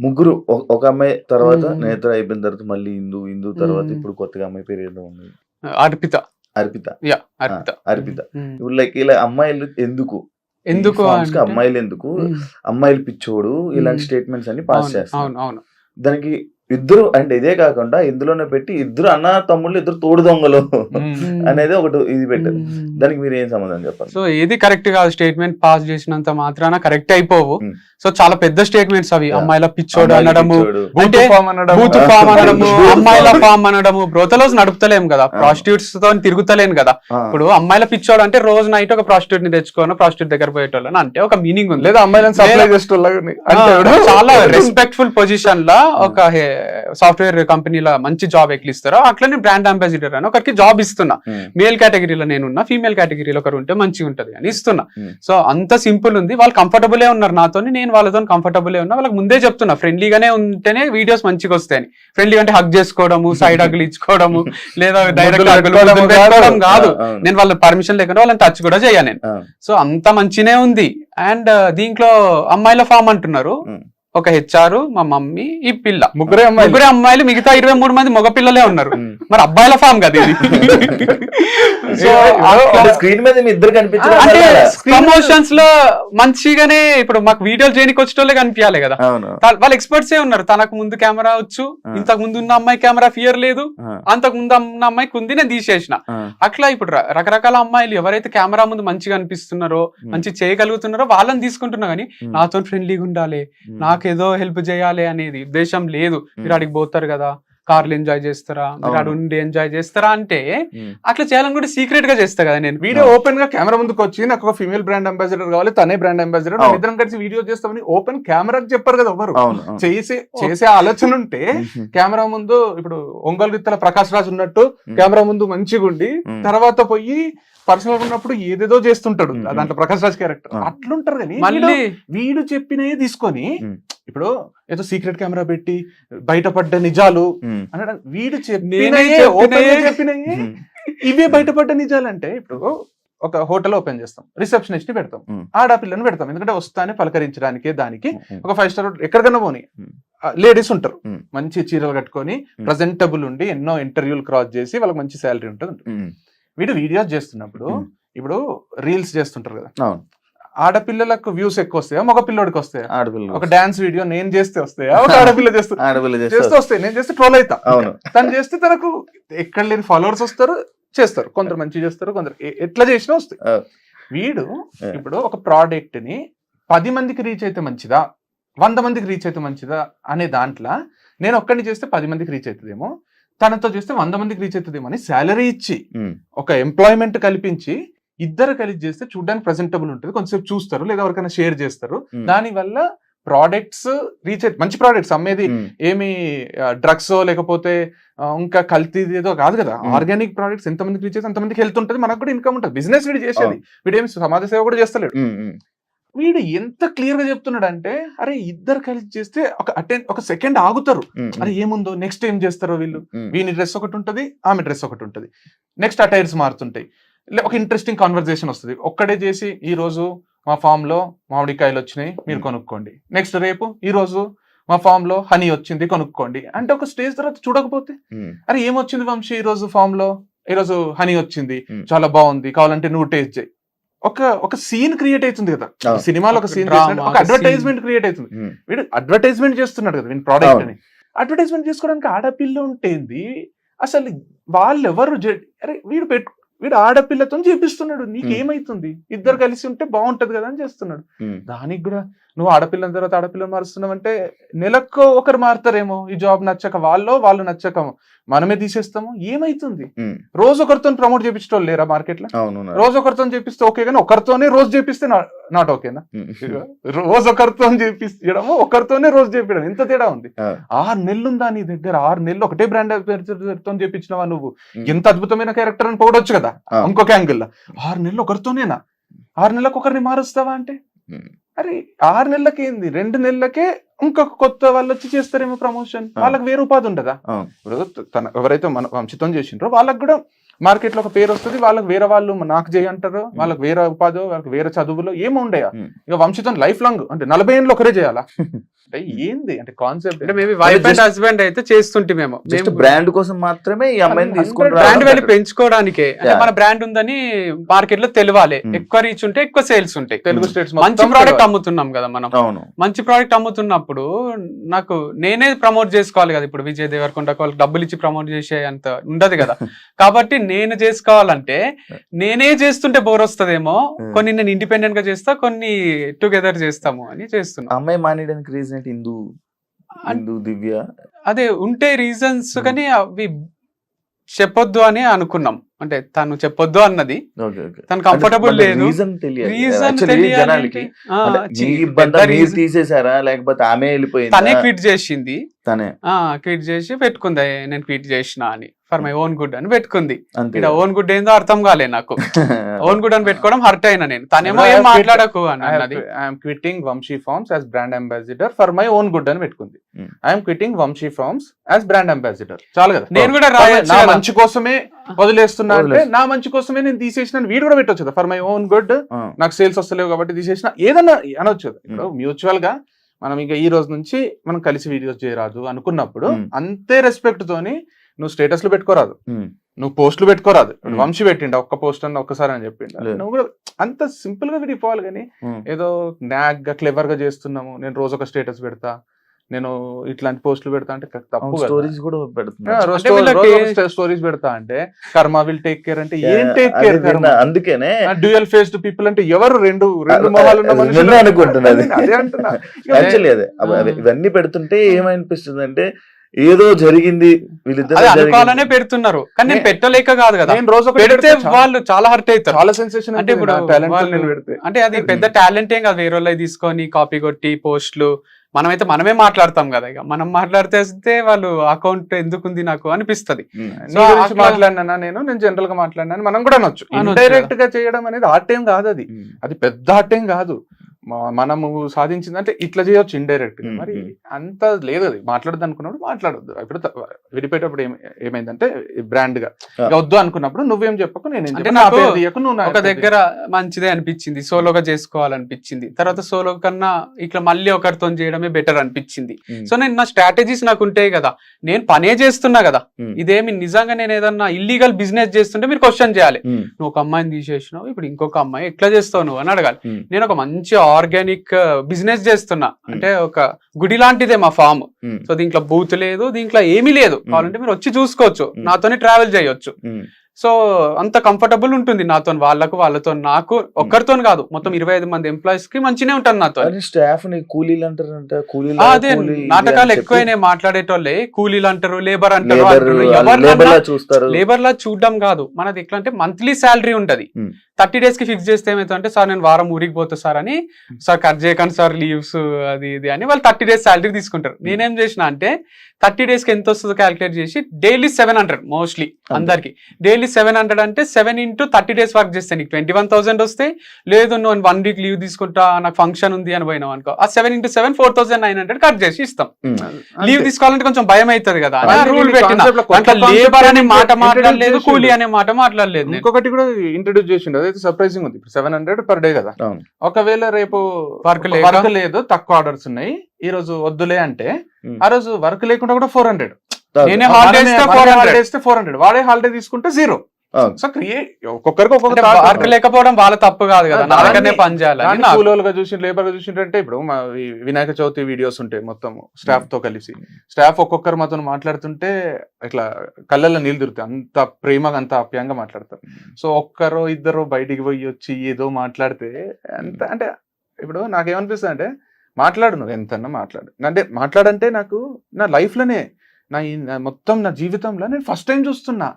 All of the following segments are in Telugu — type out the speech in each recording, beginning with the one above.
ముగ్గురు ఒక- ఒక అమ్మాయి తర్వాత. నేత్ర అయిపోయిన తర్వాత మళ్ళీ హిందూ హిందూ తర్వాత. ఇప్పుడు కొత్తగా అమ్మాయి పేరు ఏదో ఉంది. అర్పిత. అర్పిత. యా అర్పిత. అర్పిత. ఇప్పుడు లైక్ ఇలా అమ్మాయిలు ఎందుకు? ఎందుకు అమ్మాయిలు ఎందుకు. అమ్మాయిలు పిచ్చోడు ఇలాంటి. స్టేట్మెంట్స్ అన్ని పాస్ చేస్తారు అవును అవును. దానికి ఇద్దరు అంటే ఇదే కాకుండా ఇందులోనే పెట్టి ఇద్దరు అన్న తమ్ముళ్ళు ఇద్దరు తోడు దొంగలు అనేది ఒకటి ఇది పెట్టారు. దానికి మీరు ఏం సమాధానం చెప్పాలి సో ఏది కరెక్ట్ కాదు స్టేట్మెంట్ పాస్ చేసినంత మాత్రాన కరెక్ట్ అయిపోవు. సో చాలా పెద్ద స్టేట్మెంట్స్ అవి. అమ్మాయిల పిచ్చోడు అనడము పిచ్చోడు. అంటే బూత్. ఫామ్ అనడము అమ్మాయిల. ఫామ్ అనడము బ్రోతలోస్ నడుపుతలేం కదా. ప్రాస్టిట్యూట్స్తో తిరుగుతలేను కదా ఇప్పుడు అమ్మాయిల పిచ్చోడు అంటే రోజు నైట్ ఒక ప్రాస్టిట్యూట్ని తెచ్చుకోను ప్రాస్టిట్యూట్ దగ్గర పోయేటోళ్ళని అంటే ఒక మీనింగ్ ఉంది లేదా అమ్మాయిలను? చాలా రెస్పెక్ట్ఫుల్ పొజిషన్ లా ఒక సాఫ్ట్వేర్ కంపెనీలో మంచి జాబ్ ఎక్కిస్తారో అట్లనే బ్రాండ్ అంబాసిడర్ అని ఒకరికి జాబ్ ఇస్తున్నా. మ్మ్. మేల్ కేటగిరీలో నేను ఉన్నా ఫీమేల్ కేటగిరీలో ఒకరు ఉంటే మంచిగా ఉంటది అని ఇస్తున్నా. Hmm. సో అంత సింపుల్ ఉంది. వాళ్ళు కంఫర్టబులే ఉన్నారు నాతో నేను వాళ్ళతో కంఫర్టబులే ఉన్నా. వాళ్ళకి ముందే చెప్తున్నా ఫ్రెండ్లీగానే ఉంటేనే వీడియోస్ మంచిగా వస్తాయని. ఫ్రెండ్లీ అంటే హగ్ చేసుకోవడము సైడ్ హగ్లు ఇచ్చుకోవడము లేదా డైరెక్ట్ కాదు. నేను వాళ్ళ పర్మిషన్ లేకుండా వాళ్ళని టచ్ కూడా చేయ నేను. సో అంత మంచినే ఉంది. అండ్ దీంట్లో అమ్మాయిల ఫామ్ అంటున్నారు. Hmm. ఒక హెచ్ఆర్ మా మమ్మీ ఈ పిల్ల. ముగ్గురే అమ్మాయిలు. ముగ్గురే అమ్మాయిలు మిగతా ఇరవై మూడు మంది మగ పిల్లలే ఉన్నారు. మరి అబ్బాయిల ఫామ్ కదా ఇది. స్క్రీన్ మీద ఇద్దరు కనిపించడం అంటే ప్రమోషన్స్లో మంచిగానే ఇప్పుడు మాకు వీడియోలు చేయడానికి వచ్చేటోళ్ళే కనిపించాలి కదా. వాళ్ళు ఎక్స్పర్ట్స్ ఏ ఉన్నారు. తనకు ముందు కెమెరా వచ్చు. ఇంతకు ముందు ఉన్న అమ్మాయి కెమెరా ఫియర్ లేదు అంతకు ముందు ఉన్న అమ్మాయికి ఉంది నేను తీసేసిన. అట్లా ఇప్పుడు రకరకాల అమ్మాయిలు ఎవరైతే కెమెరా ముందు మంచిగా అనిపిస్తున్నారో. మంచి చేయగలుగుతున్నారో వాళ్ళని తీసుకుంటున్నా కానీ. నాతో ఫ్రెండ్లీగా ఉండాలి. మ్మ్. నాకేదో హెల్ప్ చేయాలి అనేది ఉద్దేశం లేదు మీరు. అడిగి పోతారు కదా కార్లు ఎంజాయ్ చేస్తారా. అక్కడ ఉండి ఎంజాయ్ చేస్తారా అంటే. అట్లా చేయాలని కూడా సీక్రెట్గా చేస్తా కదా నేను వీడియో ఓపెన్గా కెమెరా ముందుకు వచ్చి నాకు ఒక ఫీమేల్ బ్రాండ్ అంబాసిడర్ కావాలి తనే బ్రాండ్ అంబాసిడర్. ఇద్దరం కలిసి వీడియో చేస్తామని ఓపెన్ కెమెరాకి చెప్పారు కదా ఎవరు. చేసే చేసే ఆలోచన ఉంటే. కెమెరా ముందు ఇప్పుడు ఒంగోలు గిత్తల ప్రకాష్ రాజ్ ఉన్నట్టు. కెమెరా ముందు మంచిగా ఉండి. తర్వాత పోయి పర్సనల్ ఉన్నప్పుడు ఏదేదో చేస్తుంటాడు. దాంట్లో ప్రకాష్ రాజ్ క్యారెక్టర్. అట్లుంటారు కానీ మళ్ళీ వీడు- చెప్పినవి తీసుకొని. ఇప్పుడు ఏదో సీక్రెట్ కెమెరా పెట్టి బయటపడ్డ నిజాలు. అనడం వీడు నేనే చెప్పినయే. ఇవే బయటపడ్డ నిజాలంటే ఇప్పుడు ఒక హోటల్ ఓపెన్ చేస్తాం రిసెప్షనిస్ట్ని పెడతాం. ఆడపిల్లని పెడతాం ఎందుకంటే వస్తానే పలకరించడానికి దానికి. ఒక ఫైవ్ స్టార్ ఎక్కడికైనా పోని. లేడీస్ ఉంటారు. మంచి చీరలు కట్టుకొని ప్రజెంటబుల్ ఉండి ఎన్నో ఇంటర్వ్యూలు క్రాస్ చేసి వాళ్ళకి మంచి శాలరీ ఉంటుంది. వీడు వీడియోస్ చేస్తున్నప్పుడు. ఇప్పుడు రీల్స్ చేస్తుంటారు కదా అవును ఆడపిల్లలకు వ్యూస్ ఎక్కువ వస్తాయా? మగ పిల్లోడికి వస్తాయా. ఆడపిల్ల ఒక డాన్స్ వీడియో నేను చేస్తే వస్తాయా? ఒక ఆడపిల్ల చేస్తే ఆడపిల్ల చేస్తే వస్తాయి. నేను చేస్తే ట్రోల్ అవుతా అవును. తను చేస్తే తనకు ఎక్కడ లేని ఫాలోవర్స్ వస్తారు చేస్తారు. కొందరు మంచి చేస్తారు కొందరు ఎట్లా చేసినా వస్తాయి. వీడు. ఇప్పుడు ఒక ప్రోడక్ట్ని పది మందికి రీచ్ అయితే మంచిదా? వంద మందికి రీచ్ అయితే మంచిదా? అనే దాంట్లో నేను ఒక్కడిని చేస్తే పది మందికి రీచ్ అవుతుందేమో తనతో చేస్తే వంద మందికి రీచ్ అవుతుందేమో అని శాలరీ ఇచ్చి. ఒక ఎంప్లాయ్మెంట్ కల్పించి ఇద్దరు కలిసి చేస్తే చూడడానికి ప్రెజెంటబుల్ ఉంటుంది. కొంచెంసేపు చూస్తారు లేదా ఎవరికైనా షేర్ చేస్తారు. మ్మ్. దాని వల్ల ప్రోడక్ట్స్ రీచ్ అయితే మంచి ప్రోడక్ట్స్ అమ్మేది మ్మ్. ఏమి డ్రగ్స్ లేకపోతే ఇంకా కల్తీ ఏదో కాదు కదా. ఆర్గానిక్ ప్రోడక్ట్స్ ఎంత మందికి రీచ్ చేస్తే అంతమందికి హెల్త్ ఉంటుంది. మనకు కూడా ఇన్కమ్ ఉంటుంది. బిజినెస్ వీడు చేసేది. వీడు ఏమి సమాజ సేవ కూడా చేస్తలేడు. వీడు ఎంత క్లియర్గా చెప్తున్నాడు అంటే అరే ఇద్దరు కలిసి చేస్తే ఒక అటెండ్ ఒక సెకండ్ ఆగుతారు. అరే ఏముందో? నెక్స్ట్ ఏం చేస్తారో వీళ్ళు. వీని డ్రెస్ ఒకటి ఉంటుంది ఆమె డ్రెస్ ఒకటి ఉంటుంది. నెక్స్ట్ అటైర్స్ మారుతుంటాయి. ఒక ఇంట్రెస్టింగ్ కాన్వర్జేషన్ వస్తుంది ఒక్కడే చేసి ఈ రోజు మా ఫామ్లో మామిడికాయలు వచ్చినాయి మీరు. కొనుక్కోండి నెక్స్ట్ రేపు ఈ రోజు మా ఫామ్లో హనీ వచ్చింది కొనుక్కోండి అంటే ఒక స్టేజ్ తర్వాత చూడకపోతే. అరే ఏమొచ్చింది వంశీ ఈ రోజు ఫామ్లో ఈ రోజు హనీ వచ్చింది. చాలా బాగుంది కావాలంటే నువ్వు టేస్ట్ చేయి ఒక ఒక సీన్ క్రియేట్ అవుతుంది కదా. సినిమాలో ఒక సీన్ ఒక అడ్వర్టైజ్మెంట్ క్రియేట్ అవుతుంది. వీడు అడ్వర్టైజ్మెంట్ చేస్తున్నాడు కదా వీని ప్రోడక్ట్. అని అడ్వర్టైజ్మెంట్ చేసుకోవడానికి ఆడపిల్ల ఉంటేంది అసలు వాళ్ళు ఎవరు అరే వీడు పెట్టు వీడు ఆడపిల్లతో చేపిస్తున్నాడు. నీకేమైతుంది? ఇద్దరు కలిసి ఉంటే బాగుంటది కదా అని చేస్తున్నాడు. దానికి కూడా నువ్వు ఆడపిల్లల తర్వాత ఆడపిల్లలు మారుస్తున్నావు అంటే నెలకు ఒకరు మారుతారేమో ఈ జాబ్ నచ్చక వాళ్ళు వాళ్ళు నచ్చక మనమే తీసేస్తాము ఏమైతుంది. రోజు ఒకరితో ప్రమోట్ చేపించడం లేరా మార్కెట్లో. రోజు ఒకరితో చేపిస్తే ఓకే కానీ ఒకరితోనే రోజు చేపిస్తే నాట్ ఓకేనా. రోజు ఒకరితో చేపించడము ఒకరితోనే రోజు చేపించడం ఎంత తేడా ఉంది ఆ. ఆరు నెలలు ఉందా నీ దగ్గర ఆరు నెలలు ఒకటే బ్రాండ్తో చేపించినవా నువ్వు. ఎంత అద్భుతమైన క్యారెక్టర్ అని పోవడొచ్చు కదా. ఇంకొక యాంగిల్లో ఆరు నెలలు ఒకరితోనేనా ఆరు నెలలకు ఒకరిని మారుస్తావా అంటే. అరే ఆరు నెలలకి ఏంది రెండు నెలలకే ఇంకొక కొత్త వాళ్ళు వచ్చి చేస్తారేమో ప్రమోషన్. వాళ్ళకి వేరే ఉపాధి ఉండదా. ఇప్పుడు తన ఎవరైతే మన వంశితం చేసిండ్రో వాళ్ళకి కూడా మార్కెట్లో ఒక పేరు వస్తుంది వాళ్ళకి వేరే వాళ్ళు నాకు చేయి అంటారు వాళ్ళకి వేరే ఉపాధి వాళ్ళకి వేరే చదువులో ఏమి ఉండయా. ఇక వంశితం లైఫ్ లాంగ్ అంటే నలభై ఏళ్ళు ఒకరే చేయాలా? అంటే ఏంది? అంటే కాన్సెప్ట్ అంటే మేబీ వైఫ్ అండ్ హస్బెండ్ అయితే చేస్తుంటే మేము జస్ట్ బ్రాండ్ కోసం మాత్రమే ఈ అమ్మాయిని తీసుకుంటారు బ్రాండ్ వాల్యూ పెంచుకోవడానికే. అంటే. మన బ్రాండ్ ఉందని మార్కెట్లో తెలియాలి. ఎక్కువ రీచ్ ఉంటే ఎక్కువ సేల్స్ ఉంటాయి. తెలుగు స్టేట్స్ మంచి ప్రోడక్ట్ అమ్ముతున్నాం కదా మనం. మంచి ప్రోడక్ట్ అమ్ముతున్నప్పుడు నాకు నేనే ప్రమోట్ చేసుకోవాలి కదా. ఇప్పుడు విజయ్ దేవరకొండ వాళ్ళకి డబ్బులు ఇచ్చి ప్రమోట్ చేసే అంత ఉండదు కదా. కాబట్టి నేను చేసుకోవాలంటే నేనే చేస్తుంటే బోర్ వస్తదేమో. Hmm. కొన్ని నేను ఇండిపెండెంట్గా చేస్తా కొన్ని టుగెదర్ చేస్తాము అని చేస్తున్నా. అమ్మాయి మానేయడానికి రీజన్ ఏంటి? హిందూ హిందూ దివ్య? అదే ఉంటే రీజన్స్ Hmm. కానీ అవి చెప్పొద్దు అని అనుకున్నాం. అంటే తను చెప్పొద్దు అన్నది. తను కంఫర్టబుల్ లేదు. రీజన్ తెలియదు తీసేసారా లేకపోతే ఆమె వెళ్ళిపోయింది? తనే క్విట్ చేసింది. తనే. క్విట్ చేసి పెట్టుకుంది. నేను క్విట్ చేసిన అని. ఫర్ మై ఓన్ గుడ్ అని పెట్టుకుంది. ఇక్కడ ఓన్ గుడ్ ఏందో అర్థం కాలే నాకు. ఓన్ గుడ్ అని పెట్టుకోవడం హర్ట్ అయినా నేను. తనేమో ఏం మాట్లాడకు అని అన్నది. I'm quitting Vamshi farms as brand ambassador for my own good అని పెట్టుకుంది. Hmm. I'm quitting Vamshi farms as brand ambassador చాలు కదా. నేను కూడా రాయొచ్చు నా. మంచి కోసమే వదిలేస్తున్నా అంటే. నా మంచి కోసమే నేను తీసేసిన వీడు కూడా పెట్టొచ్చు కదా. ఫర్ మై ఓన్ గుడ్ నాకు సేల్స్ వస్తలేవు కాబట్టి తీసేసిన. ఏదన్నా అనొచ్చు మ్యూచువల్గా మనం ఇంకా ఈ రోజు నుంచి మనం కలిసి వీడియోస్ చేయరాదు అనుకున్నప్పుడు. అంతే రెస్పెక్ట్ తోని నువ్వు స్టేటస్లు పెట్టుకోరాదు ఉమ్, నువ్వు పోస్టులు పెట్టుకోరాదు. వంశీ పెట్టిండ ఒక్క పోస్ట్ అన్న ఒక్కసారి అని చెప్పిండు. నువ్వు కూడా అంత సింపుల్గా విడిపోవాలి కానీ. ఏదో నాగ్గా క్లెవర్గా చేస్తున్నాము నేను రోజు ఒక స్టేటస్ పెడతా నేను ఇట్లాంటి పోస్టులు పెడతా అంటే తప్పు స్టోరీస్ కూడా వీళ్ళకి- స్టోరీస్ పెడతా అంటే కర్మ విల్ టేక్ కేర్ అంటే ఏం టేక్ కేర్ అందుకేనే డ్యూయల్ ఫేస్డ్ పీపుల్ అంటే ఎవరు రెండు రెండు మొహాలు ఉన్న అదే మనుషులు? విన్నా అనుకుంటున్నా అది. అదే అంటున్నా. యాక్చువల్లీ అదే. అవ- అవి- ఇవన్నీ పెడుతుంటే ఏమనిపిస్తుంది అంటే ఏదో జరిగింది వీళ్ళిద్దరు. అనుకోవాలనే పెడుతున్నారు. కానీ నేను పెట్టలేక కాదు కదా. నేను రోజు పెడితే వాళ్ళు చాలా హర్ట్ అవుతారు. చాలా సెన్సేషన్ అంటే ఇప్పుడు అంటే అది పెద్ద టాలెంట్ ఏం కాదు. వేరే తీసుకొని కాపీ కొట్టి పోస్టులు మనమైతే మనమే మాట్లాడతాం కదా ఇక. మనం మాట్లాడితే వాళ్ళు అకౌంట్ ఎందుకుంది నాకు అనిపిస్తది. మాట్లాడినా నేను నేను జనరల్గా మాట్లాడినాను. మనం కూడా అనొచ్చు. ఇండైరెక్ట్గా చేయడం అనేది ఆర్ట్ ఏం కాదు అది. అది పెద్ద ఆర్ట్ ఏం కాదు. మనము సాధించింది అంటే ఇట్లా చేయొచ్చు ఇండైరెక్ట్ మరి. అంత లేదు అది. మాట్లాడద్దు అనుకున్నప్పుడు మాట్లాడొద్దు. ఇప్పుడు విడిపోయేటప్పుడు ఏమి- ఏమైందంటే బ్రాండ్గా వద్దు అనుకున్నప్పుడు నువ్వేం చెప్పకు నేను ఒక దగ్గర మంచిదే అనిపించింది. సోలోగా చేసుకోవాలనిపించింది. తర్వాత సోలో కన్నా ఇట్లా మళ్ళీ ఒకరితో చేయడమే బెటర్ అనిపించింది. సో నేను నా స్ట్రాటజీస్ నాకు ఉంటాయి కదా. నేను పనే చేస్తున్నా కదా. ఇదేమి నిజంగా నేను ఏదన్నా ఇల్లీగల్ బిజినెస్ చేస్తుంటే మీరు క్వశ్చన్ చేయాలి. నువ్వు ఒక అమ్మాయిని తీసేసినావు ఇప్పుడు ఇంకొక అమ్మాయి ఎట్లా చేస్తావు నువ్వు? అని అడగాలి. నేను ఒక మంచి ఆర్గానిక్ బిజినెస్ చేస్తున్నా. అంటే ఒక గుడి లాంటిదే మా ఫామ్. సో దీంట్లో బూత్ లేదు దీంట్లో ఏమీ లేదు. కావాలంటే మీరు వచ్చి చూసుకోవచ్చు. నాతోనే ట్రావెల్ చేయొచ్చు. సో అంత కంఫర్టబుల్ ఉంటుంది నాతో వాళ్ళకు వాళ్ళతో నాకు ఒక్కరితో కాదు. మొత్తం ఇరవై ఐదు మంది ఎంప్లాయీస్కి మంచినే ఉంటాను నాతో. స్టాఫ్ని కూలీలు ఆ, అదే నాటకాలు ఎక్కువైనా మాట్లాడేటోళ్ళే. కూలీలు అంటారు లేబర్ అంటారు లేబర్ అంటారు. లా చూడడం కాదు. మనది ఎట్లా అంటే మంత్లీ శాలరీ ఉంటది. థర్టీ డేస్కి ఫిక్స్ చేస్తే ఏమైతుందంటే సార్ నేను వారం ఊరికి పోతా సార్ అని సార్ కట్ చేయకండి సార్ లీవ్స్ అది ఇది అని వాళ్ళు థర్టీ డేస్ శాలరీ తీసుకుంటారు. నేనేం చేసిన అంటే థర్టీ డేస్కి ఎంత వస్తుందో క్యాలిక్యులేట్ చేసి డైలీ సెవెన్ హండ్రెడ్ మోస్ట్లీ అందరికి. డైలీ సెవెన్ హండ్రెడ్ అంటే seven into thirty days work చేస్తే నీకు. ట్వంటీ వన్ థౌసండ్ వస్తే లేదు నువ్వు వన్ వీక్ లీవ్ తీసుకుంటా నాకు ఫంక్షన్ ఉంది అని పోయినావు అనుకో ఆ seven into seven four thousand nine hundred cut చేసి ఇస్తాం. ఉమ్. లీవ్ తీసుకోవాలంటే కొంచెం భయం అవుతుంది కదా రూల్ పెట్టిన. లేబర్ అనే మాట మాట్లాడలేదు. కూలీ అనే మాట మాట్లాడలేదు. ఇంకొకటి కూడా ఇంట్రడ్యూస్ చేసిండు. అదైతే సర్ప్రైజింగ్ ఉంది ఇప్పుడు సెవెన్ హండ్రెడ్ పర్ డే కదా. ఒకవేళ రేపు? వర్క్ లేదు తక్కువ ఆర్డర్స్ ఉన్నాయి ఈ రోజు వద్దులే అంటే. ఆ రోజు వర్క్ లేకుండా కూడా ఫోర్ హండ్రెడ్ నేనే హాలిడే ఫోర్ హండ్రెడ్ వాడే హాలిడే తీసుకుంటే జీరో. సో క్రియేట్ ఒక్కొక్కరికి ఒక్కొక్క. లేకపోవడం వాళ్ళ తప్పు కాదు కదా ఆ, నా దగ్గరనే దాన్ని- పని. కూలోలుగా చూసి లేబర్గా చూసింటే ఇప్పుడు వినాయక చవితి వీడియోస్ ఉంటాయి మొత్తం స్టాఫ్తో కలిసి స్టాఫ్ ఒక్కొక్కరు మాతో మాట్లాడుతుంటే ఇట్లా కళ్ళల్లో నీళ్ళు తిరుగుతాయి అంత ప్రేమగా అంత ఆప్యాయంగా మాట్లాడతారు సో ఒక్కరో ఇద్దరు బయటికి పోయి వచ్చి ఏదో మాట్లాడితే అంత అంటే ఇప్పుడు నాకేమనిపిస్తుంది అంటే మాట్లాడు నువ్వు ఎంతన్నా మాట్లాడు అంటే మాట్లాడంటే నాకు నా లైఫ్లోనే నా మొత్తం నా జీవితంలో నేను ఫస్ట్ టైం చూస్తున్నా.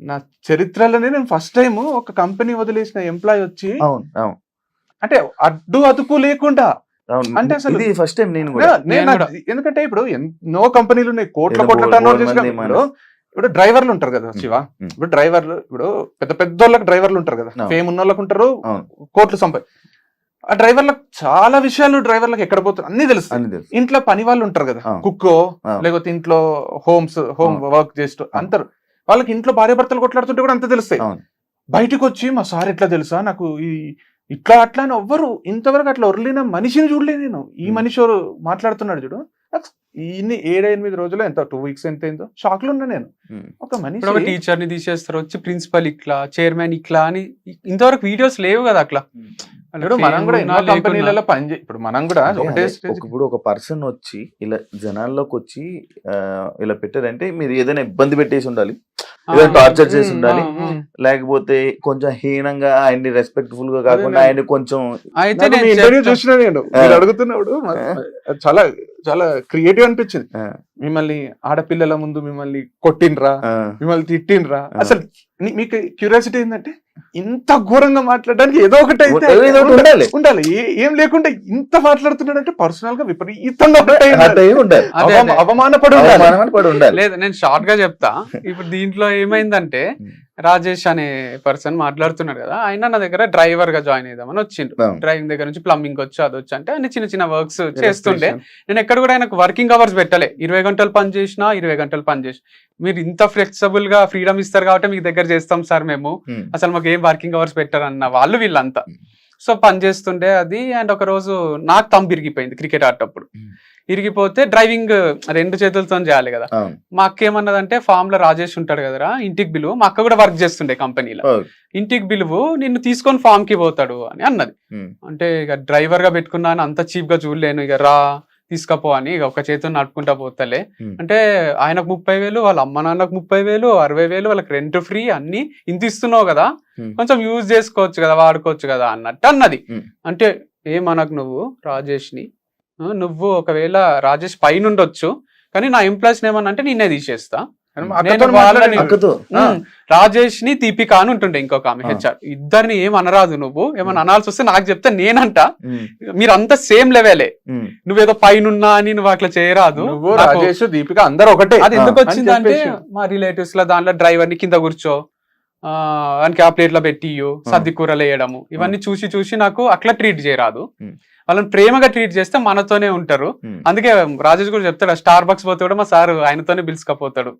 నా చరిత్రలోనే నేను ఫస్ట్ టైం ఒక కంపెనీ వదిలేసిన ఎంప్లాయ్ వచ్చి అవును అవును. అంటే అడ్డు అదుపు లేకుండా. అంటే అసలు- ఇది ఫస్ట్ టైం నేను ఎందుకంటే ఇప్పుడు ఎన్నో కంపెనీలు ఉన్నాయి. కోట్ల కోట్ల టర్న్ ఓవర్ చేసిన ఇప్పుడు డ్రైవర్లు ఉంటారు కదా శివ. ఇప్పుడు డ్రైవర్లు ఇప్పుడు పెద్ద పెద్ద వాళ్ళకి డ్రైవర్లు ఉంటారు కదా. ఫేమ్ ఉన్న వాళ్ళకి ఉంటారు అవును. కోట్లు సంపా ఆ డ్రైవర్లకు చాలా విషయాలు డ్రైవర్లకు ఎక్కడ పోతారు అన్ని తెలుసు తెలుసు ఇంట్లో పని వాళ్ళు ఉంటారు కదా. కుక్కో. లేకపోతే ఇంట్లో హోమ్స్ హోమ్ వర్క్ చేస్తూ అంటారు వాళ్ళకి ఇంట్లో భార్య భర్తలు కొట్లాడుతుంటే కూడా అంత తెలుస్తాయి. బయటకు వచ్చి మా సార్ ఎట్లా తెలుసా? నాకు ఈ ఇట్లా అట్లా అని ఎవ్వరు ఇంతవరకు అట్లా ఒరలిన మనిషిని చూడలే నేను. ఈ. మనిషి మాట్లాడుతున్నాడు చూడు. ఇన్ని ఏడు ఎనిమిది రోజులు ఎంత? టూ వీక్స్ ఎంత ఏందో షాక్లో ఉన్నా నేను. ఉమ్. ఒక మనిషి ఒక టీచర్ని తీసేస్తారు వచ్చి ప్రిన్సిపల్ ఇట్లా చైర్మన్ ఇట్లా అని ఇంతవరకు వీడియోస్ లేవు కదా అట్లా. ఇప్పుడు మనం కూడా ఎన్నో. కంపెనీలలో పని ఇప్పుడు మనం కూడా ఒకటే ఇప్పుడు ఒక పర్సన్ వచ్చి ఇలా జనాల్లోకి వచ్చి ఇలా పెట్టారంటే మీరు ఏదైనా ఇబ్బంది పెట్టేసి ఉండాలి. ఏదైనా టార్చర్ చేసి ఉండాలి. లేకపోతే కొంచెం హీనంగా ఆయన్ని రెస్పెక్ట్ఫుల్గా కాకుండా ఆయన కొంచెం అయితే నేను ఇంటర్వ్యూ. చూసిన నేను. అడుగుతున్నప్పుడు చాలా చాలా క్రియేటివ్ అనిపించింది. మిమ్మల్ని ఆడపిల్లల ముందు మిమ్మల్ని కొట్టిండ్రా మిమ్మల్ని తిట్టిండ్రా. అసలు మీకు క్యూరియాసిటీ ఏంటంటే ఇంత ఘోరంగా మాట్లాడడానికి ఏదో ఒకటి అయితే ఏదో ఒకటి ఉండాలి. ఉండాలి. ఏ- లేకుండా ఇంత మాట్లాడుతున్నాడంటే పర్సనల్గా విపరీతంగా. అవమానపడి ఉండాలి. లేదు నేను షార్ట్గా చెప్తా. ఇప్పుడు దీంట్లో ఏమైందంటే. రాజేష్ అనే పర్సన్ మాట్లాడుతున్నాడు కదా ఆయన నా దగ్గర డ్రైవర్గా జాయిన్ అయిదామని వచ్చిండు. డ్రైవింగ్ దగ్గర నుంచి ప్లంబింగ్ వచ్చి అది వచ్చి అంటే అన్ని చిన్న చిన్న వర్క్స్ చేస్తుండే. నేను ఎక్కడ కూడా ఆయనకు వర్కింగ్ అవర్స్ పెట్టలే. ఇరవై గంటలు పని చేసినా ఇరవై గంటలు పని చేసి మీరు ఇంత ఫ్లెక్సిబుల్గా ఫ్రీడమ్ ఇస్తారు కాబట్టి మీకు దగ్గర చేస్తాం సార్ మేము ఉమ్. అసలు మాకు ఏం వర్కింగ్ అవర్స్ పెట్టారన్న వాళ్ళు వీళ్ళంతా Hmm. సో పని చేస్తుండే అది అండ్ ఒక రోజు నాకు తంబు ఇరిగిపోయింది క్రికెట్ ఆడేటప్పుడు Hmm. ఇరిగిపోతే డ్రైవింగ్ రెండు చేతులతో చేయాలి కదా. మా అక్క ఏమన్నదంటే ఫామ్లో రాజేష్ ఉంటాడు కదరా ఇంటికి బిలువు మా అక్క కూడా వర్క్ చేస్తుండే కంపెనీలో ఇంటికి బిలువు నిన్ను తీసుకొని ఫామ్కి పోతాడు అని అన్నది. అంటే ఇక డ్రైవర్గా పెట్టుకున్నా అని అంత చీప్గా చూడలేను ఇక రా తీసుకపో అని ఒక చేతితో నడుపుకుంటా పోతలే. అంటే ఆయనకు ముప్పై వేలు వాళ్ళ అమ్మ నాన్నకు ముప్పై వేలు అరవై వేలు వాళ్ళకి రెంట్ ఫ్రీ అన్ని ఇంత ఇస్తున్నావు కదా. కొంచెం యూజ్ చేసుకోవచ్చు కదా వాడుకోవచ్చు కదా అన్నట్టు అన్నది. అంటే ఏమనకు నువ్వు రాజేష్ని ఆ, నువ్వు ఒకవేళ రాజేష్ పైన ఉండొచ్చు కానీ నా ఎంప్లాయీస్ ఏమన్నా అంటే నిన్నే తీసేస్తా రాజేష్ని దీపిక అని ఉంటుండే ఇంకొక ఆమె. హెచ్ఆర్. ఇద్దరిని ఏం అనరాదు నువ్వు. ఏమన్నా అనాల్సి వస్తే నాకు చెప్తే నేనంట. ఉమ్. మీరు అంతా సేమ్ లెవెలే. నువ్వేదో పైనున్నా అని నువ్వు అట్లా చేయరాదు. రాజేష్ దీపిక అందరు ఒకటే అది ఎందుకు వచ్చిందంటే. మా రిలేటివ్స్లో దాంట్లో డ్రైవర్ని కింద కూర్చో. వానికి ఆ ప్లేట్లో పెట్టి సర్ది కూరలు వేయడము ఇవన్నీ చూసి చూసి నాకు అట్లా ట్రీట్ చేయరాదు. వాళ్ళని ప్రేమగా ట్రీట్ చేస్తే మనతోనే ఉంటారు. అందుకే రాజేష్ కూడా చెప్తాడు స్టార్ బక్స్ పోతే కూడా మా సార్ ఆయనతోనే పిలుచుకపోతాడు.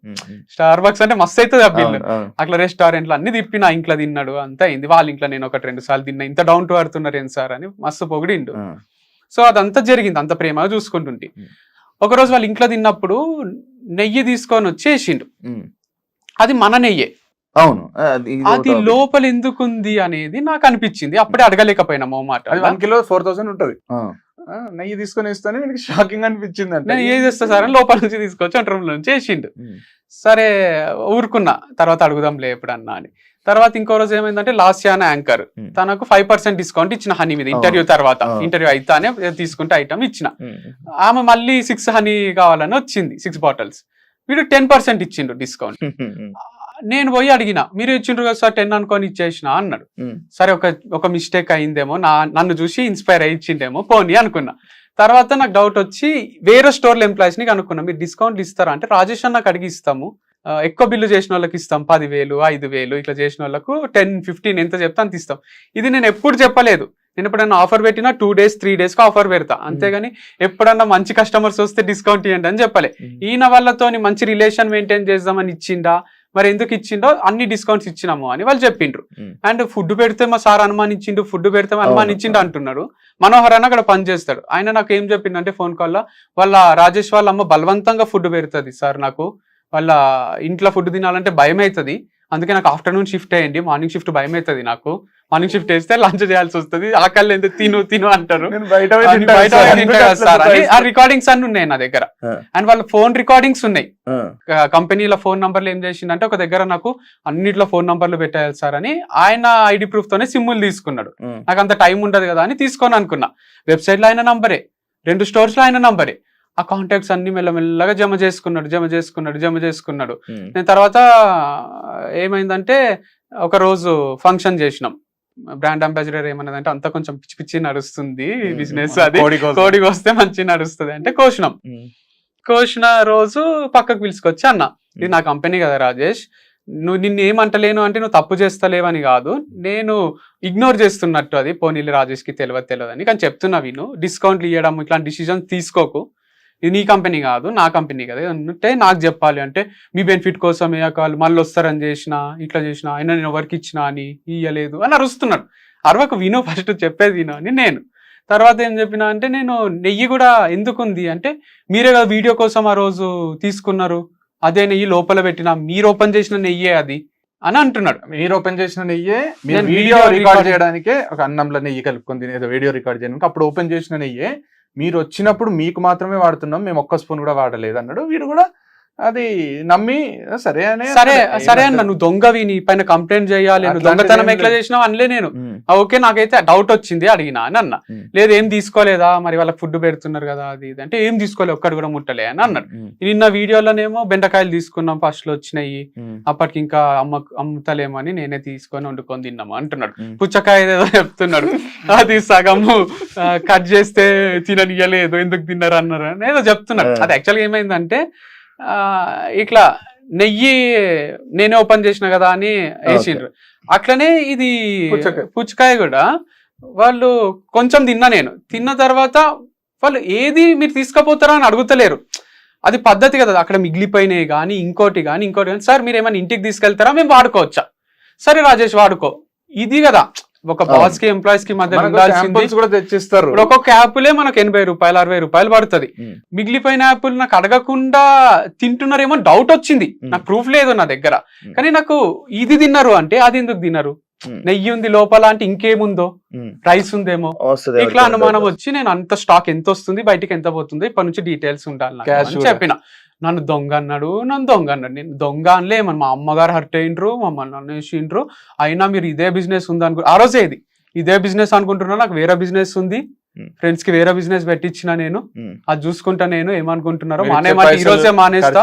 స్టార్ బక్స్ అంటే మస్తు అవుతుంది ఆ బిల్లు. అట్లా రెస్టారెంట్లు అన్ని తిప్పి నా ఇంట్లో తిన్నాడు అంతా అయింది వాళ్ళ ఇంట్లో నేను ఒకటి రెండు సార్లు తిన్నా ఇంత డౌన్ టు అడుతున్నారు ఏం సార్ అని మస్తు పొగిడిండు. సో అదంతా జరిగింది అంత ప్రేమగా చూసుకుంటుంటే. ఒకరోజు వాళ్ళ ఇంట్లో తిన్నప్పుడు నెయ్యి తీసుకొని వచ్చేసిండు. అది మన నెయ్యే అవును. అది లోపల ఎందుకుంది అనేది నాకు అనిపించింది. అప్పుడే అడగలేకపోయినా మాట. వన్ కిలో ఫోర్ థౌసండ్ ఉంటది. నెయ్యి తీసుకొని ఇస్తానే వీనికి షాకింగ్ అనిపించింది అంటే నేను ఏం చేస్తా సార్ అని లోపల నుంచి తీసుకొచ్చి వంట రూమ్ నుంచి వేసిండు. ఉమ్. సరే ఊరుకున్నా. తర్వాత అడుగుదాంలే ఎప్పుడన్నా అని. తర్వాత ఇంకో రోజు ఏమైందంటే లాస్ట్ యాన్ యాంకర్ Hmm. తనకు ఫైవ్ పర్సెంట్ డిస్కౌంట్ ఇచ్చిన హనీ మీద ఇంటర్వ్యూ తర్వాత. Ah. ఇంటర్వ్యూ అయితేనే తీసుకుంటే ఐటమ్ ఇచ్చిన. ఆమె మళ్ళీ సిక్స్ హనీ కావాలని వచ్చింది సిక్స్ బాటిల్స్ వీడు టెన్ పర్సెంట్ ఇచ్చిండు డిస్కౌంట్. నేను పోయి అడిగిన మీరు ఇచ్చిండ్రు కదా సార్ టెన్ అనుకొని ఇచ్చేసిన అన్నాడు. సరే ఒక ఒక మిస్టేక్ అయిందేమో నా నన్ను చూసి ఇన్స్పైర్ అయ్యి ఇచ్చిండేమో పోనీ అనుకున్నా. తర్వాత నాకు డౌట్ వచ్చి వేరే స్టోర్ల ఎంప్లాయీస్ని కనుక్కున్నా మీరు డిస్కౌంట్లు ఇస్తారా? అంటే రాజేష్ అన్నకు అడిగి ఇస్తాము. ఎక్కువ బిల్లు చేసిన వాళ్ళకి ఇస్తాం పదివేలు ఐదు వేలు ఇట్లా చేసిన వాళ్ళకు టెన్ ఫిఫ్టీన్ ఎంత చెప్తే అంత ఇస్తాం. ఇది నేను ఎప్పుడు చెప్పలేదు. నేను ఎప్పుడైనా ఆఫర్ పెట్టినా టూ డేస్ త్రీ డేస్కి ఆఫర్ పెడతా. అంతేగాని ఎప్పుడన్నా మంచి కస్టమర్స్ వస్తే డిస్కౌంట్ ఇవ్వండి అని చెప్పలే. ఈయన వాళ్ళతోని మంచి రిలేషన్ మెయింటైన్ చేద్దామని ఇచ్చిండా? మరి ఎందుకు ఇచ్చిండో అన్ని డిస్కౌంట్స్ ఇచ్చినాము అని వాళ్ళు చెప్పిండ్రు. అండ్ ఫుడ్ పెడితే మా సార్ అనుమానించిండు ఫుడ్ పెడితే అనుమానించిండు అంటున్నాడు. మనోహర్ అన్న అక్కడ పని చేస్తాడు. ఆయన నాకు ఏం చెప్పిండంటే ఫోన్ కాల్లో వాళ్ళ రాజేష్ వాళ్ళ అమ్మ బలవంతంగా ఫుడ్ పెడుతుంది సార్ నాకు. వాళ్ళ ఇంట్లో ఫుడ్ తినాలంటే భయం అవుతుంది అందుకే నాకు ఆఫ్టర్నూన్ షిఫ్ట్ అయ్యండి మార్నింగ్ షిఫ్ట్ భయం అవుతుంది నాకు. మార్నింగ్ షిఫ్ట్ వేస్తే లంచ్ చేయాల్సి వస్తుంది ఆకలి ఎంత తిను తిను అంటారు బయట ఆ. రికార్డింగ్స్ అన్ని ఉన్నాయి నా దగ్గర. అండ్ వాళ్ళ ఫోన్ రికార్డింగ్స్ ఉన్నాయి. కంపెనీల ఫోన్ నంబర్లు ఏం చేసిండంటే ఒక దగ్గర నాకు అన్నిట్లో ఫోన్ నంబర్లు పెట్టాలి సార్ అని ఆయన ఐడి ప్రూఫ్ తోనే సిమ్ములు తీసుకున్నాడు. నాకు అంత టైం ఉండదు కదా అని తీసుకొని అనుకున్నా వెబ్సైట్లో ఆయన నంబరే రెండు స్టోర్స్లో ఆయన నంబరే ఆ కాంటాక్ట్స్ అన్ని మెల్లమెల్లగా జమ చేసుకున్నాడు జమ చేసుకున్నాడు జమ చేసుకున్నాడు. నేను తర్వాత ఏమైందంటే ఒక రోజు ఫంక్షన్ చేసినాం బ్రాండ్ అంబాసిడర్ ఏమన్నదంటే అంతా కొంచెం పిచ్చి పిచ్చి నడుస్తుంది బిజినెస్ అది. కోడికి వస్తే. మంచి నడుస్తుంది అంటే కోసినాం. కోసిన రోజు పక్కకు పిలుచుకొచ్చి అన్న ఇది నా కంపెనీ కదా రాజేష్ నువ్వు నిన్ను ఏమంటలేను అంటే నువ్వు తప్పు చేస్తలేవని కాదు నేను ఇగ్నోర్ చేస్తున్నట్టు అది. పోనీళ్ళు రాజేష్కి తెలియదు తెలియదు అని. కానీ చెప్తున్నా విను డిస్కౌంట్లు ఇవ్వడం ఇట్లాంటి డిసిజన్ తీసుకోకు. ఇది నీ కంపెనీ కాదు నా కంపెనీ కదా. అంటే నాకు చెప్పాలి అంటే మీ బెనిఫిట్ కోసమే వాళ్ళు మళ్ళీ వస్తారని చేసిన ఇట్లా చేసిన అయినా నేను ఎవరికి ఇచ్చినా అని ఇయ్యలేదు అని అరుస్తున్నాడు అరవకు విను ఫస్ట్ చెప్పేది విను అని నేను. తర్వాత ఏం చెప్పినా అంటే నేను నెయ్యి కూడా ఎందుకుంది అంటే మీరే కదా వీడియో కోసం ఆ రోజు తీసుకున్నారు. అదే నెయ్యి లోపల పెట్టిన మీరు ఓపెన్ చేసిన నెయ్యే అది అని అంటున్నాడు. మీరు ఓపెన్ చేసిన నెయ్యే మీరు వీడియో రికార్డ్ చేయడానికే ఒక అన్నంలో నెయ్యి కలుపుకొని తినేది వీడియో రికార్డ్ చేయడానికి. అప్పుడు ఓపెన్ చేసిన నెయ్యే మీరు వచ్చినప్పుడు మీకు మాత్రమే వాడుతున్నాం మేము ఒక్క స్పూన్ కూడా వాడలేదు అన్నాడు. వీడు కూడా అది నమ్మి సరే అనే సరే. సరే అన్న? నువ్వు దొంగవి నీ పైన కంప్లైంట్ చేయాలి నువ్వు దొంగతనం ఎట్లా. చేసినావు అనలే నేను ఓకే నాకైతే డౌట్ వచ్చింది అడిగినా అని అన్న. లేదు ఏం తీసుకోలేదా మరి వాళ్ళకి ఫుడ్ పెడుతున్నారు కదా అది ఇది అంటే ఏం తీసుకోలే ఒక్కటి కూడా ముట్టలే అని అన్నాడు నిన్న వీడియోలోనేమో బెండకాయలు తీసుకున్నాం ఫస్ట్లో వచ్చినాయి అప్పటికి ఇంకా అమ్మ అమ్ముతలేమని నేనే తీసుకొని వండుకొని తిన్నాము అంటున్నాడు. పుచ్చకాయ ఏదో చెప్తున్నాడు అది సగము కట్ చేస్తే తిననియలేదు ఎందుకు తిన్నారు అన్నారు అని ఏదో చెప్తున్నాడు. అది యాక్చువల్గా ఏమైందంటే ఇట్లా నెయ్యి నేనే ఓపెన్ చేసిన కదా అని వేసిండ్రు. అట్లనే ఇది పుచ్చకాయ. కూడా వాళ్ళు కొంచెం తిన్నా నేను. తిన్న తర్వాత వాళ్ళు ఏది మీరు తీసుకుపోతారా అని అడుగుతలేరు. అది పద్ధతి కదా. అక్కడ మిగిలిపోయినాయి కానీ ఇంకోటి కానీ ఇంకోటి కానీ సార్ మీరు ఏమైనా ఇంటికి తీసుకెళ్తారా? మేము వాడుకోవచ్చా. సరే రాజేష్ వాడుకో. ఇది కదా. ఒక. బాస్కి ఎంప్లాయీస్కి మధ్య కూడా తెచ్చిస్తారు ఒక్కొక్క యాపిలే మనకు ఎనభై రూపాయలు అరవై రూపాయలు పడుతుంది. మిగిలిపోయిన యాపిల్ నాకు అడగకుండా తింటున్నారేమో డౌట్ వచ్చింది. నాకు ప్రూఫ్ లేదు నా దగ్గర. కానీ నాకు ఇది తిన్నారు అంటే అది ఎందుకు తిన్నారు నెయ్యి ఉంది లోపల అంటే ఇంకేముందో. రైస్ ఉందేమో ఇట్లా అనుమానం వచ్చి నేను అంత స్టాక్ ఎంత వస్తుంది బయటికి ఎంత పోతుంది ఇప్పటి నుంచి డీటెయిల్స్ ఉండాలి. చెప్పిన నన్ను దొంగ అన్నాడు నన్ను దొంగ అన్నాడు. నేను దొంగ అనలే మన మా అమ్మగారు హర్ట్ అయిండ్రు మమ్మల్ని అనేసిండ్రు అయినా మీరు ఇదే బిజినెస్ ఉంది అనుకో ఆ రోజే ఇది. ఇదే బిజినెస్ అనుకుంటున్నా నాకు వేరే బిజినెస్ ఉంది. ఫ్రెండ్స్కి వేరే బిజినెస్ పెట్టించిన నేను. అది చూసుకుంటా నేను ఏమనుకుంటున్నారో. మానే ఈ రోజే మానేస్తా.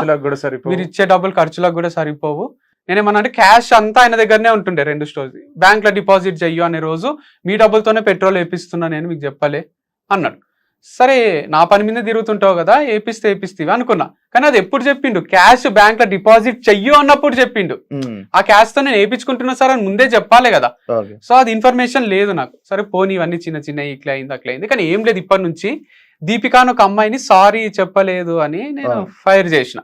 మీరు ఇచ్చే డబ్బులు ఖర్చులకు కూడా సరిపోవు. నేనేమన్నా అంటే క్యాష్ అంతా ఆయన దగ్గరనే ఉంటుండే రెండు స్టోర్స్. బ్యాంక్లో డిపాజిట్ చెయ్యు అనే రోజు మీ డబ్బులతోనే పెట్రోల్ వేపిస్తున్నా నేను మీకు చెప్పలే అన్నాడు. సరే నా పని మీద తిరుగుతుంటావు కదా ఏపిస్తే ఏపిస్తేవి అనుకున్నా. కానీ అది ఎప్పుడు చెప్పిండు? క్యాష్ బ్యాంక్లో డిపాజిట్ చెయ్యు అన్నప్పుడు చెప్పిండు. ఆ క్యాష్తో నేను వేయించుకుంటున్నా సార్ అని ముందే చెప్పాలి కదా. సో అది ఇన్ఫర్మేషన్ లేదు నాకు. సరే పోనీ ఇవన్నీ చిన్న చిన్న ఇట్లా అయింది అట్లా అయింది. కానీ ఏం లేదు ఇప్పటి నుంచి. దీపిక అని ఒక అమ్మాయిని సారీ చెప్పలేదు అని నేను. ఫైర్ చేసిన.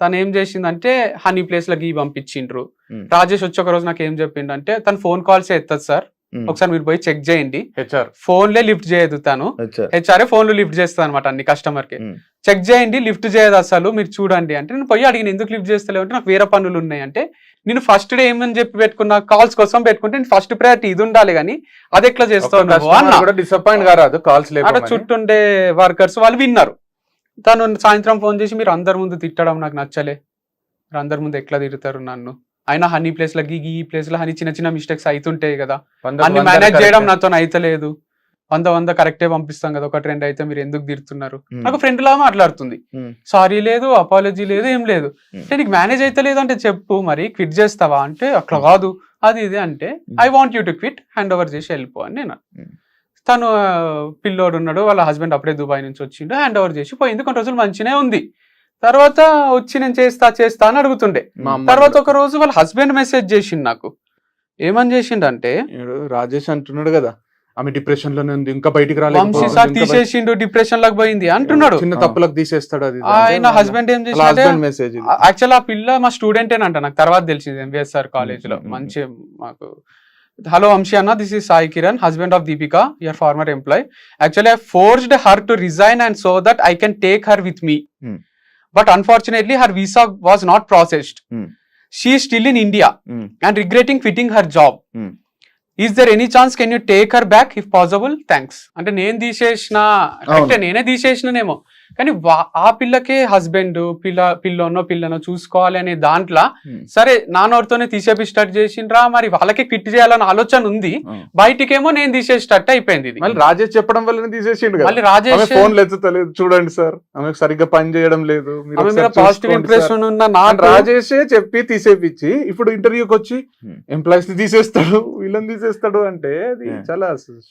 తను ఏం చేసిందంటే హనీ ప్లేస్లో గీ పంపించిండ్రు. రాజేష్ వచ్చి ఒక రోజు నాకు ఏం చెప్పిండు అంటే తను ఫోన్ కాల్స్ ఎత్తదు సార్. ఒకసారి మీరు పోయి చెక్ చేయండి. హెచ్ఆర్ ఫోన్లే లిఫ్ట్ చేయదు తను. హెచ్ఆర్ఏ ఫోన్లు లిఫ్ట్ చేస్తుంది అనమాట అన్ని కస్టమర్కి ఉమ్, చెక్ చేయండి లిఫ్ట్ చేయదు అసలు మీరు చూడండి అంటే నేను పోయి అడిగిన ఎందుకు లిఫ్ట్ చేస్తలేవు? అంటే నాకు వేరే పనులు ఉన్నాయి అంటే నేను ఫస్ట్ డే ఏమని చెప్పి పెట్టుకున్నా కాల్స్ కోసం పెట్టుకుంటే నేను ఫస్ట్ ప్రయారిటీ ఇది ఉండాలి కానీ అది ఎట్లా కూడా డిసప్పాయింట్ కారాదు కాల్స్ అక్కడ చుట్టుండే వర్కర్స్ వాళ్ళు విన్నారు. తను సాయంత్రం ఫోన్ చేసి మీరు అందరి ముందు తిట్టడం నాకు నచ్చలే. మీరు అందరి ముందు ఎట్లా తిడతారు నన్ను? అయినా హనీ ప్లేస్లో గీ ఈ ప్లేస్లో హనీ చిన్న చిన్న మిస్టేక్స్ అవుతుంటాయి కదా. అన్ని మేనేజ్ చేయడం నాతో అయితలేదు. వంద వంద కరెక్టే పంపిస్తాం కదా ఒకటి రెండు అయితే మీరు ఎందుకు తిడుతున్నారు? ఉమ్, నాకు ఫ్రెండ్ లా మాట్లాడుతుంది. సారీ లేదు అపాలజీ లేదు ఏం లేదు. అంటే నీకు మేనేజ్ అయితే లేదు అంటే చెప్పు మరి క్విట్ చేస్తావా అంటే అట్లా కాదు. అది ఇది అంటే. I want you to quit hand over చేసి వెళ్ళిపో అని నేను. తను పిల్లోడు ఉన్నాడు వాళ్ళ హస్బెండ్ అప్పుడే దుబాయ్ నుంచి వచ్చిండు హ్యాండ్ ఓవర్ చేసి పోయింది. కొన్ని రోజులు మంచినే ఉంది. తర్వాత వచ్చి నేను చేస్తా చేస్తా అని అడుగుతుండే. తర్వాత ఒక రోజు వాళ్ళ హస్బెండ్ మెసేజ్ చేసిండు నాకు. ఏమని చేసిండంటే రాజేష్ అంటున్నాడు కదా ఆమె డిప్రెషన్లోనే ఉంది ఇంకా బయటికి రాలేదు సార్ తీసేసిండు డిప్రెషన్లకు పోయింది అంటున్నాడు. చిన్న తప్పులకు తీసేస్తాడు అది. ఆయన హస్బెండ్ ఏం చేసిండే హస్బెండ్ మెసేజ్ యాక్చువల్ ఆ పిల్ల మా స్టూడెంటేనంట నాకు తర్వాత తెలిసింది ఎంవిఎస్ఆర్ కాలేజ్లో. Mm, mm, మంచి మాకు హలో వంశీ అన్న this is Sai Kiran husband of Deepika your former employee actually I forced her to resign and so that I can take her with me. But unfortunately her visa was not processed. She still in India and regretting quitting her job. Is there any chance can you take her back if possible thanks అంటే నేను తీసేసిన అంటే నేనే తీసేసిననేమో. కానీ ఆ పిల్లకే హస్బెండ్ పిల్ల పిల్లనో పిల్లనో చూసుకోవాలి అనే దాంట్లో ఉమ్, సరే నాన్నోడితోనే తీసేపి స్టార్ట్ చేసిండ్రా మరి వాళ్ళకే క్విట్ చేయాలని ఆలోచన ఉంది ఆ. బయటికేమో నేను తీసేసేటట్టు అయిపోయింది ఇది. మళ్ళీ రాజేష్ చెప్పడం వల్లనే తీసేసిండు మళ్ళీ రాజేష్ ఫోన్ ఎత్తుతలేదు చూడండి సార్ ఆమెకు సరిగ్గా పని చేయడం లేదు పాజిటివ్. ఇంప్రెషన్ ఉన్న నాకు రాజేషే చెప్పి తీసేపిచ్చి ఇప్పుడు ఇంటర్వ్యూకి వచ్చి Hmm. ఎంప్లాయీస్ని తీసేస్తాడు వీళ్ళని తీసేస్తాడు అంటే అది. చాలా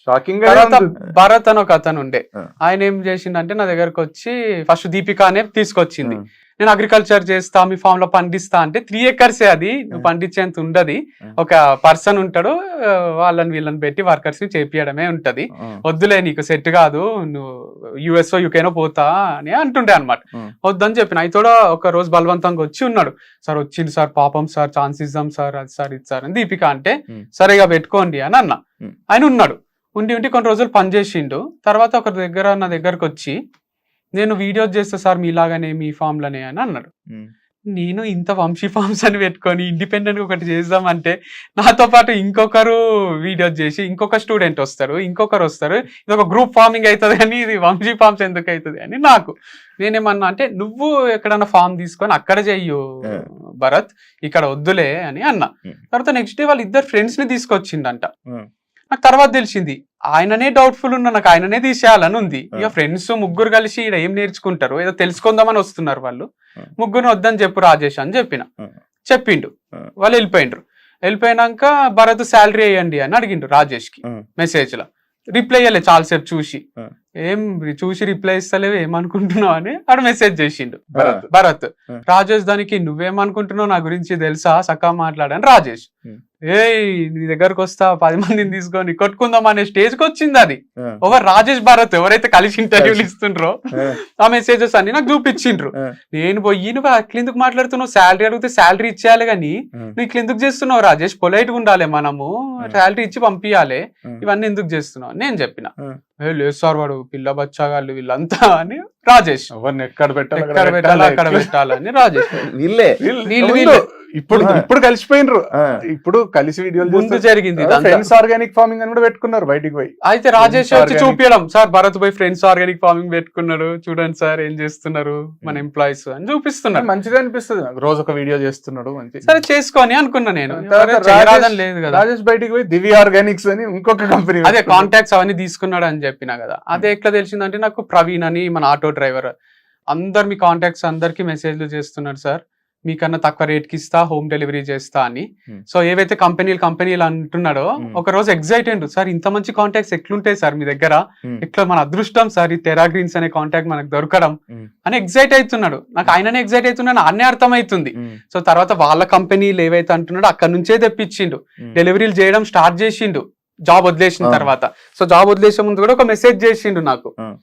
షాకింగ్ తర్వాత భరత్ అని ఒక అతను ఉండే. ఆయన ఏం చేసిండంటే నా దగ్గరకు వచ్చి ఫస్ట్ దీపిక అనే తీసుకొచ్చింది. ఉమ్, నేను అగ్రికల్చర్ చేస్తా మీ ఫామ్లో పండిస్తా అంటే త్రీ ఎకర్సే అది. నువ్వు Hmm. పండించేంత ఉండదు. Hmm. ఒక పర్సన్ ఉంటాడు వాళ్ళని వీళ్ళని పెట్టి వర్కర్స్ని చేపియడమే ఉంటది. వద్దులే నీకు సెట్ కాదు నువ్వు యుఎస్ఓ యూకేనో పోతా అని అంటుండే అనమాట Hmm. వద్దని చెప్పిన. అయితే కూడా ఒక రోజు బలవంతంగా వచ్చి ఉన్నాడు. సార్ వచ్చింది సార్ పాపం సార్ ఛాన్స్ ఇద్దాం సార్ అది సార్ ఇది సార్ అని దీపిక అంటే Hmm. సరిగా పెట్టుకోండి అని అన్న. Hmm. ఆయన ఉన్నాడు. ఉండి ఉండి కొన్ని రోజులు పని చేసిండు. తర్వాత ఒక దగ్గర నా దగ్గరకు వచ్చి నేను వీడియోస్ చేస్తా సార్ మీలాగానే మీ ఫామ్లోనే అని అన్నాడు నేను ఇంత వంశీ ఫార్మ్స్ అని పెట్టుకొని ఇండిపెండెంట్ ఒకటి చేద్దామంటే నాతో పాటు ఇంకొకరు వీడియోస్ చేసి ఇంకొక స్టూడెంట్ వస్తారు ఇంకొకరు వస్తారు ఇది ఒక గ్రూప్ ఫార్మింగ్ అవుతుంది అని ఇది వంశీ ఫార్మ్స్ ఎందుకు అవుతుంది అని నాకు నేనేమన్నా అంటే నువ్వు ఎక్కడన్నా ఫామ్ తీసుకొని అక్కడ చెయ్యు. భరత్ ఇక్కడ వద్దులే అని అన్నా. తర్వాత నెక్స్ట్ డే వాళ్ళ ఇద్దరు ఫ్రెండ్స్ని తీసుకొచ్చిండంట. నాకు తర్వాత తెలిసింది ఆయననే డౌట్ఫుల్ ఉన్నా నాకు ఆయననే తీసేయాలని ఉంది ఇక. ఫ్రెండ్స్ ముగ్గురు కలిసి ఈడ ఏం నేర్చుకుంటారు ఏదో తెలుసుకుందామని వస్తున్నారు వాళ్ళు. ముగ్గురు వద్దని చెప్పు రాజేష్ అని చెప్పిన. చెప్పిండు. వాళ్ళు వెళ్ళిపోయిండ్రు వెళ్ళిపోయినాక భరత్ శాలరీ వేయండి అని అడిగిండు రాజేష్కి. మెసేజ్లో రిప్లై ఇవ్వలే చాలాసేపు చూసి. ఏం చూసి రిప్లై ఇస్తలేవు ఏమనుకుంటున్నావు అని వాడు మెసేజ్ చేసిండు. భరత్. రాజేష్ దానికి నువ్వేమనుకుంటున్నావు నా గురించి తెలుసా? సకా మాట్లాడని రాజేష్. ఏయ్ నీ దగ్గరకు వస్తా పది మందిని తీసుకొని కొట్టుకుందాం అనే స్టేజ్కి వచ్చింది అది. ఓవర్ రాజేష్ భరత్ ఎవరైతే కలిసి ఇంటర్వ్యూలు. ఇస్తుండ్రో ఆ, మెసేజెస్ అన్ని నాకు చూపించిండ్రు. నేను పోయి నువ్వు అట్లా ఎందుకు మాట్లాడుతున్నావు? శాలరీ అడిగితే శాలరీ ఇచ్చేయాలి కానీ నువ్వు ఇట్లా ఎందుకు చేస్తున్నావు రాజేష్? పొలైట్గా ఉండాలి మనము. శాలరీ ఇచ్చి పంపించాలి ఇవన్నీ ఎందుకు చేస్తున్నావు? నేను చెప్పిన. "ఏ, లేదు సార్ వాడు పిల్ల బచ్చాగాళ్ళు వీళ్ళంతా అని రాజేష్. ఎవరిని ఎక్కడ పెట్టాలి ఎక్కడ పెట్టాలి. అక్కడ పెట్టాలని రాజేష్. వీళ్ళే. వీళ్ళు- వీళ్ళు- వీళ్ళు. ఇప్పుడు. ఇప్పుడు కలిసిపోయినరు. ఇప్పుడు కలిసి వీడియోలు ముందు జరిగింది. ఫ్రెండ్స్ ఆర్గానిక్ ఫార్మింగ్ అని కూడా పెట్టుకున్నారు బయటికి పోయి. అయితే రాజేష్ వచ్చి. చూపించడం sir Bharat bhai friends organic farming పెట్టుకున్నారు చూడండి సార్ ఏం చేస్తున్నారు మన ఎంప్లాయీస్ అని చూపిస్తున్నారు. మంచిగా అనిపిస్తుంది. రోజు ఒక వీడియో చేస్తున్నాడు మంచి. సరే చేసుకొని అనుకున్నా నేను. లేదు కదా. రాజేష్ బయటికి పోయి దివ్య ఆర్గానిక్స్ అని ఇంకొక కంపెనీ అదే కాంటాక్ట్స్ అవన్నీ తీసుకున్నాడు అని చెప్పినా కదా. అదే ఎట్లా తెలిసిందంటే నాకు ప్రవీణ్ అని మన ఆటో డ్రైవర్ అందరు మీ కాంటాక్ట్స్ అందరికి మెసేజ్లు చేస్తున్నారు సార్. మీకన్నా తక్కువ రేట్కి ఇస్తా హోమ్ డెలివరీ చేస్తా అని. Hmm. సో ఏవైతే కంపెనీలు కంపెనీలు అంటున్నాడో Hmm. ఒక రోజు ఎగ్జైట్ అయ్యిండు సార్ ఇంత మంచి కాంటాక్ట్స్ ఎట్లుంటాయి సార్ మీ దగ్గర? ఉమ్, ఇట్లా మన అదృష్టం సార్ ఈ తెరా గ్రీన్స్ అనే కాంటాక్ట్ మనకు దొరకడం? అని ఎగ్జైట్ అవుతున్నాడు. నాకు ఆయననే ఎగ్జైట్ అవుతున్నాను అన్నే అర్థమవుతుంది. సో తర్వాత వాళ్ళ కంపెనీలు ఏవైతే అంటున్నాడో అక్కడ నుంచే తెప్పించిండు. డెలివరీలు చేయడం స్టార్ట్ చేసిండు. జాబ్ వదిలేసిన ఆ. తర్వాత. సో జాబ్ వదిలేసే ముందు కూడా ఒక మెసేజ్ చేసిండు నాకు. ఆ.